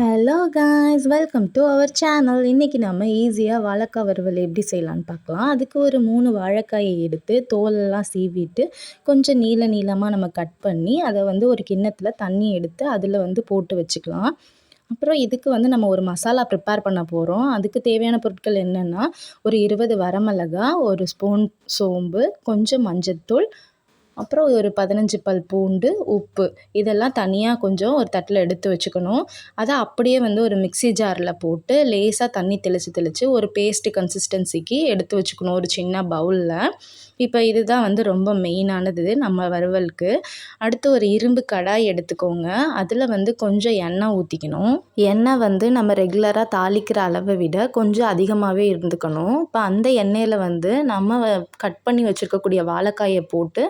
Hello guys welcome to our channel இன்றைக்கி நம்ம ஈஸியாக வாழைக்காய் வறுவல் எப்படி செய்யலான்னு பார்க்கலாம். அதுக்கு ஒரு மூணு வாழைக்காயை எடுத்து தோலெல்லாம் சீவிட்டு கொஞ்சம் நீள நீளமாக நம்ம கட் பண்ணி அதை வந்து ஒரு கிண்ணத்தில் தண்ணி எடுத்து அதில் வந்து போட்டு வச்சுக்கலாம். அப்புறம் இதுக்கு வந்து நம்ம ஒரு மசாலா ப்ரிப்பேர் பண்ண போகிறோம் அதுக்கு தேவையான பொருட்கள் என்னென்னா ஒரு இருபது வரமிளகா ஒரு ஸ்பூன் சோம்பு கொஞ்சம் மஞ்சத்தூள் அப்புறம் ஒரு பதினஞ்சு பல் பூண்டு உப்பு. இதெல்லாம் தனியாக கொஞ்சம் ஒரு தட்டில் எடுத்து வச்சுக்கணும். அதை அப்படியே வந்து ஒரு மிக்சி ஜாரில் போட்டு லேசாக தண்ணி தெளித்து தெளித்து ஒரு பேஸ்ட்டு கன்சிஸ்டன்சிக்கு எடுத்து வச்சுக்கணும் ஒரு சின்ன பவுலில். இப்போ இதுதான் வந்து ரொம்ப மெயினானது நம்ம வறுவலுக்கு. அடுத்து ஒரு இரும்பு கடாய் எடுத்துக்கோங்க. அதில் வந்து கொஞ்சம் எண்ணெய் ஊற்றிக்கணும் எண்ணெய் வந்து நம்ம ரெகுலராக தாளிக்கிற அளவை விட கொஞ்சம் அதிகமாகவே இருந்துக்கணும். இப்போ அந்த எண்ணெயில் வந்து நம்ம கட் பண்ணி வச்சுருக்கக்கூடிய வாழைக்காயை போட்டு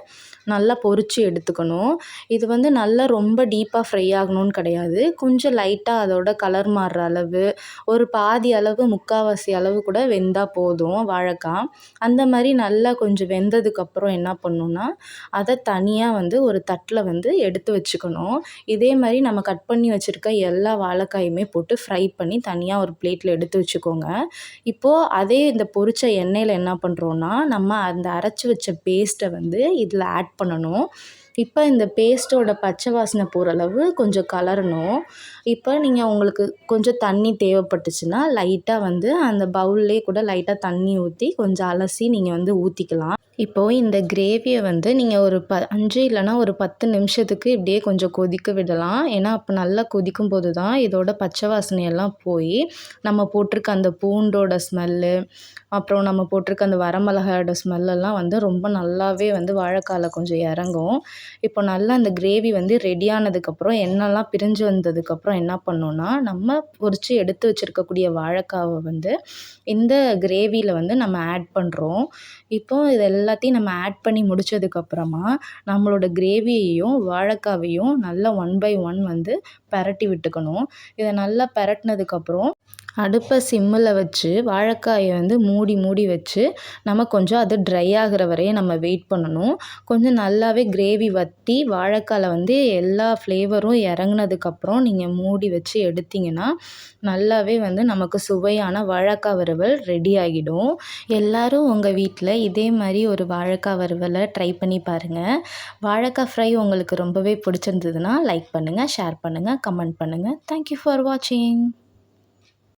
நல்லா பொரித்து எடுத்துக்கணும். இது வந்து நல்லா ரொம்ப டீப்பாக ஃப்ரை ஆகணும்னு கிடையாது. கொஞ்சம் லைட்டாக அதோட கலர் மாறுற அளவு ஒரு பாதி அளவு முக்கால்வாசி அளவு கூட வெந்தால் போதும் வாழைக்காய் அந்த மாதிரி நல்லா கொஞ்சம் வெந்ததுக்கப்புறம் என்ன பண்ணணுன்னா அதை தனியாக வந்து ஒரு தட்டில் வந்து எடுத்து வச்சுக்கணும். இதே மாதிரி நம்ம கட் பண்ணி வச்சுருக்க எல்லா வாழைக்காயுமே போட்டு ஃப்ரை பண்ணி தனியாக ஒரு பிளேட்டில் எடுத்து வச்சுக்கோங்க. இப்போது அதே இந்த பொரித்த எண்ணெயில் என்ன பண்ணுறோன்னா நம்ம அந்த அரைச்சி வச்ச பேஸ்ட்டை வந்து இதில் ஆட் பண்ணணும். இப்போ இந்த பேஸ்ட்டோட பச்சை வாசனை போகிற அளவு கொஞ்சம் கலரணும். இப்போ நீங்கள் உங்களுக்கு கொஞ்சம் தண்ணி தேவைப்பட்டுச்சுன்னா லைட்டாக வந்து அந்த பவுல்லே கூட லைட்டாக தண்ணி ஊற்றி கொஞ்சம் அலசி நீங்கள் வந்து ஊற்றிக்கலாம் இப்போது இந்த கிரேவியை வந்து நீங்கள் ஒரு ப அஞ்சு இல்லைனா ஒரு பத்து நிமிஷத்துக்கு இப்படியே கொஞ்சம் கொதிக்க விடலாம். ஏன்னா அப்போ நல்லா கொதிக்கும் போது தான் இதோட பச்சை வாசனையெல்லாம் போய் நம்ம போட்டிருக்க அந்த பூண்டோட ஸ்மெல்லு அப்புறம் நம்ம போட்டிருக்க அந்த வரமிளகாயோட ஸ்மெல்லெல்லாம் வந்து ரொம்ப நல்லாவே வந்து வாழைக்காயில் கொஞ்சம் இறங்கும். இப்போ நல்லா அந்த கிரேவி வந்து ரெடியானதுக்கப்புறம் எண்ணெய்லாம் பிரிஞ்சு வந்ததுக்கப்புறம் என்ன பண்ணோன்னா நம்ம பொரித்து எடுத்து வச்சுருக்கக்கூடிய வாழைக்காவை வந்து இந்த கிரேவியில் வந்து நம்ம ஆட் பண்ணுறோம் இப்போ இது எல்லாத்தையும் நம்ம ஆட் பண்ணி முடித்ததுக்கப்புறமா நம்மளோட கிரேவியையும் வாழைக்காவையும் நல்லா ஒன் பை ஒன் வந்து பெரட்டி விட்டுக்கணும். இதை நல்லா பெரட்டினதுக்கப்புறம் அடுப்பை சிம்மில் வச்சு வாழைக்காயை வந்து மூடி மூடி வச்சு நம்ம கொஞ்சம் அது ட்ரை ஆகிற வரையும் நம்ம வெயிட் பண்ணணும். கொஞ்சம் நல்லாவே கிரேவி வற்றி வாழைக்காயில் வந்து எல்லா ஃப்ளேவரும் இறங்குனதுக்கப்புறம் நீங்கள் மூடி வச்சு எடுத்திங்கன்னா நல்லாவே வந்து நமக்கு சுவையான வாழைக்காய் வறுவல் ரெடி ஆகிடும். எல்லோரும் உங்கள் வீட்டில் இதே மாதிரி ஒரு வாழைக்காய் வறுவலை ட்ரை பண்ணி பாருங்கள் வாழைக்காய் ஃப்ரை உங்களுக்கு ரொம்பவே பிடிச்சிருந்ததுன்னா லைக் பண்ணுங்கள் ஷேர் பண்ணுங்கள் கமெண்ட் பண்ணுங்கள் தேங்க்யூ ஃபார் வாட்சிங்